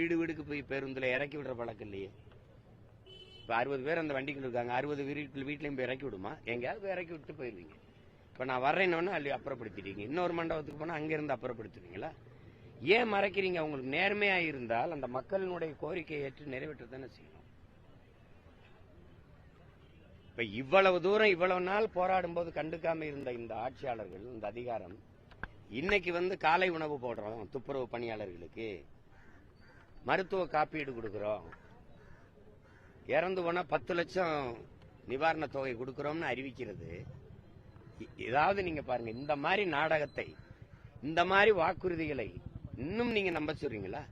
வீடு வீடுக்கு போய் பேருந்துல இறக்கி விடுற பழக்கம் இல்லையே. இப்ப அறுபது பேர் அந்த வண்டிக்குள்ள இருக்காங்க. அறுபது வீட்டில் வீட்லயும் போய் இறக்கி விடுமா? எங்கேயாவது போய் இறக்கி விட்டு போயிருவீங்க. இப்ப நான் வர்றேன்னு அள்ளி அப்புறப்படுத்திட்டீங்க. இன்னொரு மண்டபத்துக்கு போனா அங்க இருந்து அப்புறப்படுத்துவீங்களா? ஏன் மறைக்கிறீங்க? அவங்களுக்கு நேர்மையா இருந்தால் அந்த மக்களினுடைய கோரிக்கையை ஏற்று நிறைவேற்ற தானே செய்யணும். இப்ப இவ்வளவு தூரம் இவ்வளவு நாள் போராடும் போது கண்டுக்காம இருந்த இந்த ஆட்சியாளர்கள் இந்த அதிகாரம் இன்னைக்கு வந்து காலை உணவு போடுறோம் துப்புரவு பணியாளர்களுக்கு. மருத்துவ காப்பீடு கொடுக்கிறோம். இறந்து போனா பத்து லட்சம் நிவாரண தொகை கொடுக்கிறோம்னு அறிவிக்கிறது. ஏதாவது நீங்க பாருங்க இந்த மாதிரி நாடகத்தை இந்த மாதிரி வாக்குறுதிகளை இன்னும் நீங்க நம்ப சொல்றீங்களா?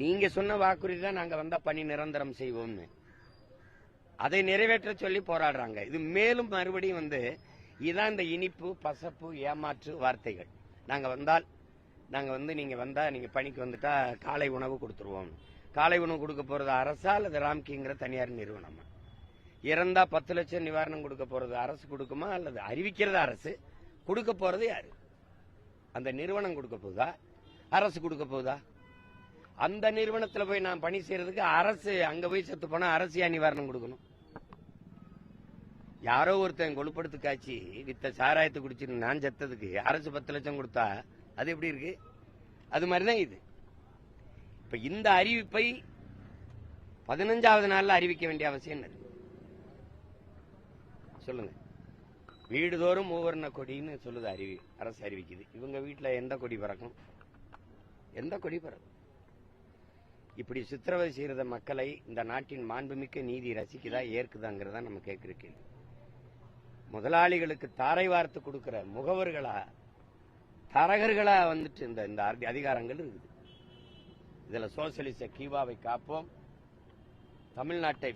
நீங்க சொன்ன வாக்குறுதி தான் நாங்க வந்தா பணி நிரந்தரம் செய்வோம்னு. அதை நிறைவேற்ற சொல்லி போராடுறாங்க. இது மேலும் மறுபடியும் வந்து இதான் இந்த இனிப்பு பசப்பு ஏமாற்று வார்த்தைகள். நாங்க வந்தால் நாங்கள் வந்து நீங்கள் வந்தால் நீங்கள் பணிக்கு வந்துட்டா காலை உணவு கொடுத்துருவோம். காலை உணவு கொடுக்க போகிறது அரசா அல்லது ராம்கிங்கிற தனியார் நிறுவனமா? இறந்தா பத்து லட்சம் நிவாரணம் கொடுக்க போறது அரசு கொடுக்குமா அல்லது அறிவிக்கிறது அரசு? கொடுக்க போறது யார்? அந்த நிறுவனம் கொடுக்க போகுதா அரசு கொடுக்க போகுதா அந்த நிறுவனத்தில் போய் நான் பணி செய்யறதுக்கு அரசு அங்கே போய் செத்து போனால் அரசு ஏன் நிவாரணம் கொடுக்கணும்? யாரோ ஒருத்தன் கொழுப்படுத்து காய்ச்சி வித்த சாராயத்தை குடிச்சிருந்து நான் செத்ததுக்கு அரசு பத்து லட்சம் கொடுத்தா அது எப்படி இருக்கு? அது மாதிரிதான் இது. இப்ப இந்த அறிவிப்பை பதினஞ்சாவது நாள்ல அறிவிக்க வேண்டிய அவசியம் என்ன சொல்லுங்க. வீடுதோறும் மூவர்ண கொடின்னு சொல்லுது அறிவி அரசு அறிவிக்குது. இவங்க வீட்டுல எந்த கொடி பறக்கும்? எந்த கொடி பறக்கும்? இப்படி சித்திரவதை செய்யறத மக்களை இந்த நாட்டின் மாண்புமிக்க நீதி ரசிக்குதா ஏற்குதாங்கிறதா நம்ம கேட்கிற கேள்வி. முதலாளிகளுக்கு தாரை வார்த்து கொடுக்கிற முகவர்களா தரகர்களா வந்துட்டு இந்த இந்த அதிகாரங்கள் இருக்குது. இதுல சோசியலிச கீவாவை காப்போம். தமிழ்நாட்டை